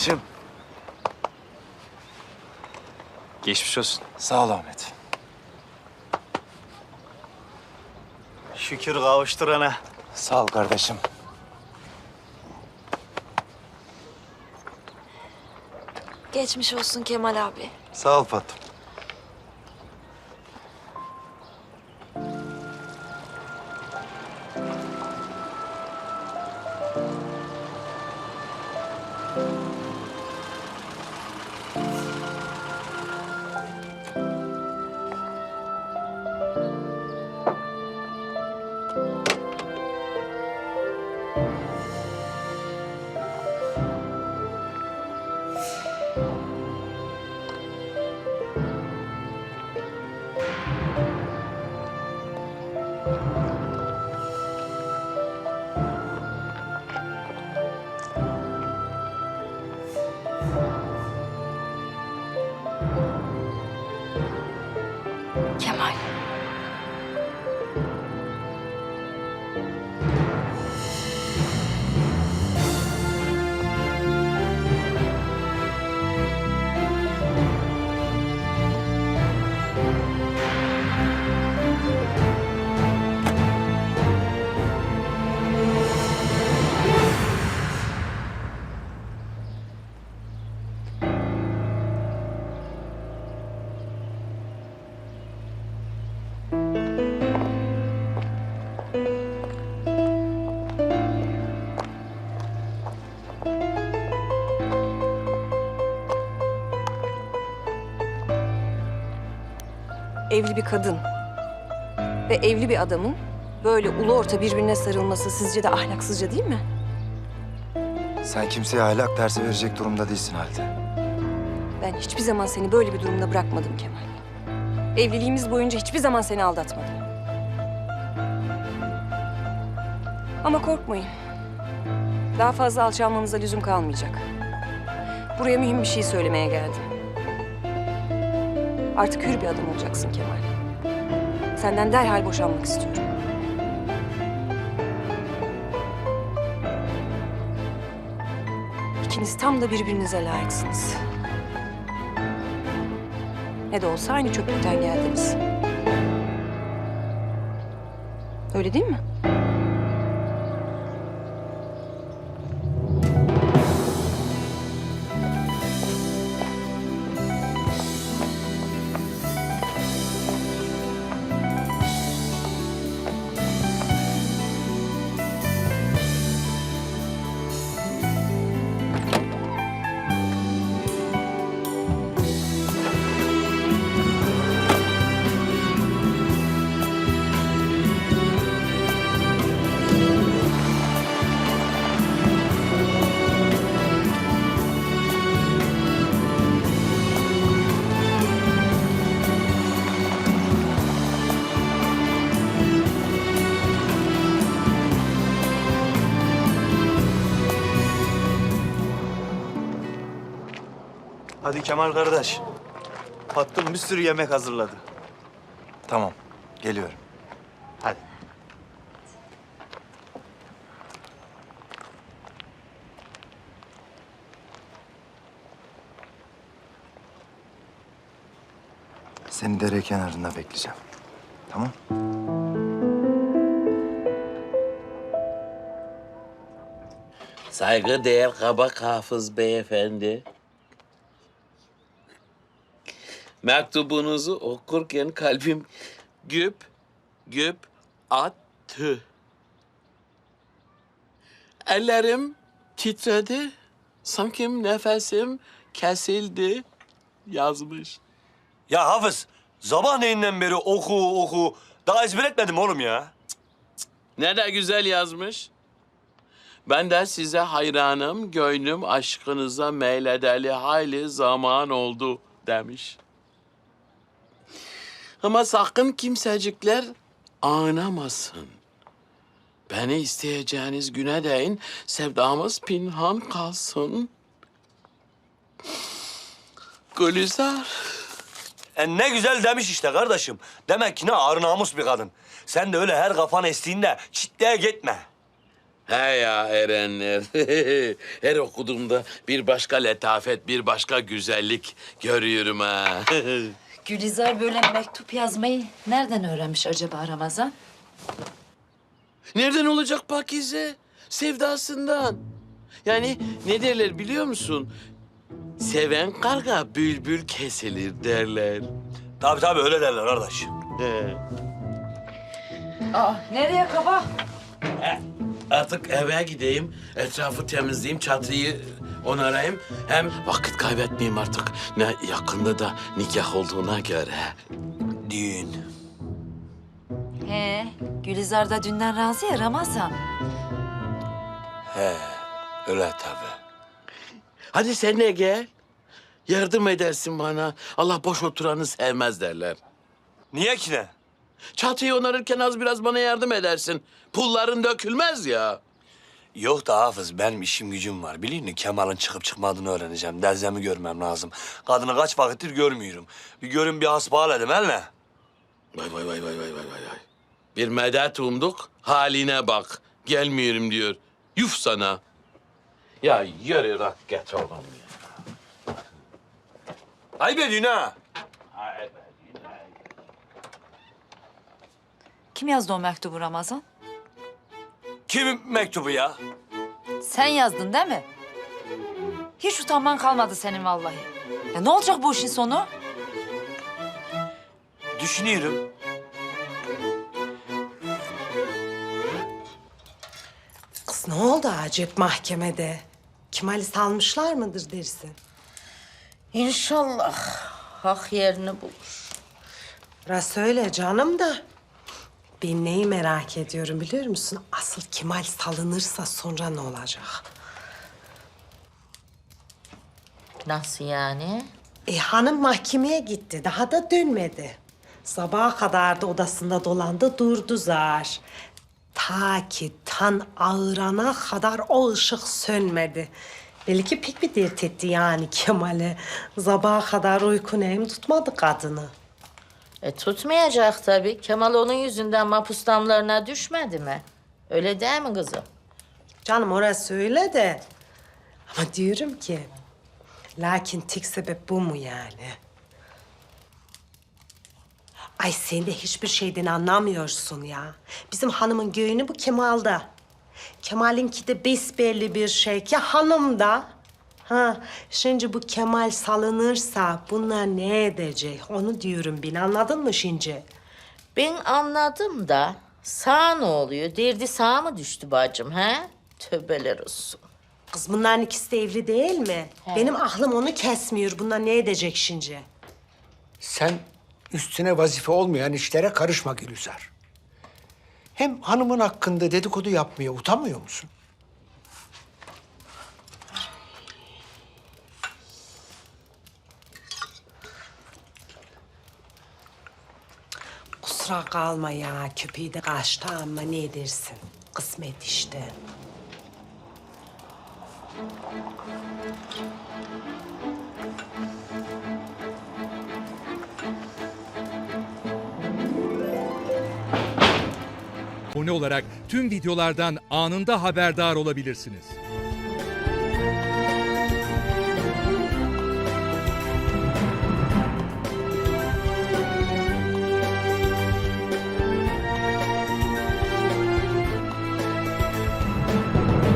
kardeşim. Geçmiş olsun. Sağ ol Ahmet. Şükür kavuşturana. Sağ ol kardeşim. Geçmiş olsun Kemal abi. Sağ ol Fatım. Evli bir kadın ve evli bir adamın böyle ulu orta birbirine sarılması sizce de ahlaksızca değil mi? Sen kimseye ahlak dersi verecek durumda değilsin halde. Ben hiçbir zaman seni böyle bir durumda bırakmadım Kemal. Evliliğimiz boyunca hiçbir zaman seni aldatmadım. Ama korkmayın. Daha fazla alçalmanıza lüzum kalmayacak. Buraya mühim bir şey söylemeye geldim. Artık hür bir adam olacaksın Kemal. Senden derhal boşanmak istiyorum. İkiniz tam da birbirinize layıksınız. Ne de olsa aynı çöplükten geldiniz. Öyle değil mi? Hadi Kemal kardeş. Patron bir sürü yemek hazırladı. Tamam, geliyorum. Hadi. Seni dere kenarında bekleyeceğim. Tamam? Saygıdeğer kabak hafız beyefendi. Mektubunuzu okurken kalbim güp güp attı. Ellerim titredi. Sanki nefesim kesildi. Yazmış. Ya Hafız, sabahleyinden beri oku oku. Daha ezber etmedim oğlum ya. Ne de güzel yazmış. Ben de size hayranım, gönlüm aşkınıza meyledeli hayli zaman oldu demiş. Ama sakın kimsecikler anlamasın. Beni isteyeceğiniz güne değin sevdamız pinhan kalsın. Gülizar. E ne güzel demiş işte kardeşim. Demek ki ne ağır namus bir kadın. Sen de öyle her kafan estiğinde çitliğe gitme. He ya erenler. Her okuduğumda bir başka letafet, bir başka güzellik görüyorum ha. Gülizar böyle mektup yazmayı nereden öğrenmiş acaba Ramazan? Nereden olacak Pakize? Sevdasından. Yani ne derler biliyor musun? Seven karga bülbül kesilir derler. Tabii tabii öyle derler kardeş. He. Aa, nereye kaba? Artık eve gideyim, etrafı temizleyeyim, çatıyı onarayım. Hem vakit kaybetmeyeyim artık. Ne yakında da nikah olduğuna göre. Düğün. He, Gülizar da dünden razı ya Ramazan. He öyle tabii. Hadi sen de gel. Yardım edersin bana. Allah boş oturanı sevmez derler. Niye ki ne? Çatıyı onarırken az biraz bana yardım edersin. Pulların dökülmez ya. Yok da Hafız benim işim gücüm var. Biliyor musun Kemal'in çıkıp çıkmadığını öğreneceğim. Derzemi görmem lazım. Kadını kaç vakittir görmüyorum. Bir görün bir hasbihal edin hele. Vay vay vay vay vay vay vay. vay. Bir medet umduk, haline bak. Gelmiyorum diyor. Yuf sana. Ya yürü rak get oğlum ya. Ayıp ediyorsun ha. Kim yazdı o mektubu Ramazan? Kimin mektubu ya? Sen yazdın değil mi? Hiç utanman kalmadı senin vallahi. Ya ne olacak bu işin sonu? Düşünüyorum. Kız ne oldu acep mahkemede? Kemal'i salmışlar mıdır dersin? İnşallah hak yerini bulur. Burası öyle canım da. Ben neyi merak ediyorum biliyor musun? Asıl Kemal salınırsa sonra ne olacak? Nasıl yani? E hanım mahkemeye gitti. Daha da dönmedi. Sabaha kadar da odasında dolandı durdu zar. Ta ki tan ağırana kadar o ışık sönmedi. Belki pek bir dert etti yani Kemal'e. Sabaha kadar uyku neyim tutmadı kadını. E tutmayacak tabii. Kemal onun yüzünden mapus damlarına düşmedi mi? Öyle değil mi kızım? Canım orası öyle de. Ama diyorum ki... Lakin tek sebep bu mu yani? Ay sen de hiçbir şeyden anlamıyorsun ya. Bizim hanımın göğünü bu Kemal'da. Kemal'inki de besbelli bir şey ki hanımda. Ha, şimdi bu Kemal salınırsa bunlar ne edecek? Onu diyorum ben anladın mı şimdi? Ben anladım da sağ ne oluyor? Derdi sağ mı düştü bacım he? Tövbeler olsun. Kız bunların ikisi de evli değil mi? Benim aklım onu kesmiyor. Bunlar ne edecek şimdi? Sen üstüne vazife olmayan işlere karışma Gülizar. Hem hanımın hakkında dedikodu yapmaya utanmıyor musun? Kusura kalma ya. Köpeği de kaçtı ama ne edersin? Kısmet işte. abone olarak tüm videolardan anında haberdar olabilirsiniz.